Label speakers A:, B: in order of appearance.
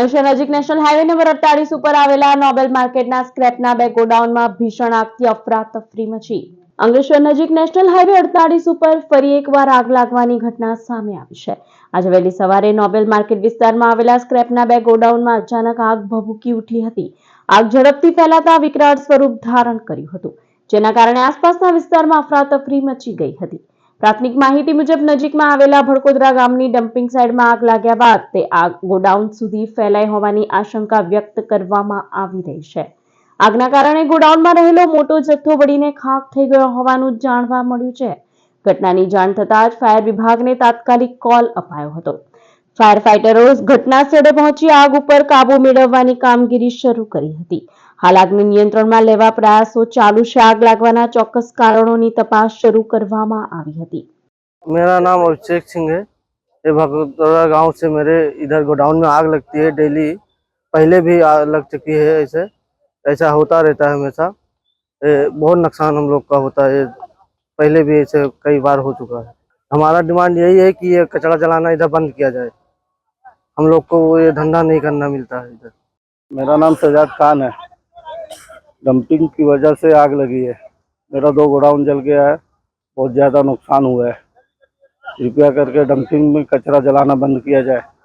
A: અંશર નજીક national highway number અડતાલીસ ઉપર આવેલા નોબેલ માર્કેટના સ્ક્રેપના બે ગોડાઉનમાં ભીષણ આગથી અફરાતફરી મચી. અંકલેશ્વર નજીક નેશનલ હાઈવે અડતાલીસ ઉપર ફરી એકવાર આગ લાગવાની ઘટના સામે આવી છે. આજે વહેલી સવારે નોબેલ માર્કેટ વિસ્તારમાં આવેલા સ્ક્રેપના બે ગોડાઉનમાં અચાનક આગ ભભૂકી ઉઠી હતી. આગ ઝડપથી ફેલાતા વિકરાળ સ્વરૂપ ધારણ કર્યું હતું, જેના કારણે આસપાસના વિસ્તારમાં અફરાતફરી મચી ગઈ હતી. પ્રાથમિક માહિતી મુજબ નજીકમાં આવેલા ભડકોદરા ગામની ડમ્પિંગ સાઇડમાં આગ લાગ્યા બાદ તે આગ ગોડાઉન સુધી ફેલાઈ હોવાની આશંકા વ્યક્ત કરવામાં આવી રહી છે. આગના કારણે ગોડાઉનમાં રહેલો મોટો જથ્થો બળીને ખાખ થઈ ગયો હોવાનું જાણવા મળ્યું છે. ઘટનાની જાણ થતાં જ ફાયર વિભાગને તાત્કાલિક કોલ અપાયો હતો. ફાયર ફાઇટરો ઘટના સ્થળે પહોંચી આગ ઉપર કાબુ મેળવવાની કામગીરી શરૂ કરી હતી હાલ આગને નિયંત્રણમાં લેવા પ્રયાસો ચાલુ છે આગ લાગવાના ચોક્કસ કારણોની તપાસ શરૂ કરવામાં આવી હતી
B: मेरा नाम अभिषेक सिंह है ये भगोदरा गांव से मेरे इधर गोडाउन में आग लगती है डेली पहले भी आग लग चुकी है ऐसे ऐसा होता रहता है हमेशा ये बहुत नुकसान हम लोग का होता है पहले भी ऐसे कई बार हो चुका है हमारा डिमांड यही है कि ये कचरा जलाना इधर बंद किया जाए हम लोग को ये धंधा नहीं करना मिलता है इधर।
C: मेरा नाम सजाद खान है। डंपिंग की वजह से आग लगी है। मेरा दो गोडाउन जल गया है। बहुत ज़्यादा नुकसान हुआ है। कृपया करके डंपिंग में कचरा जलाना बंद किया जाए।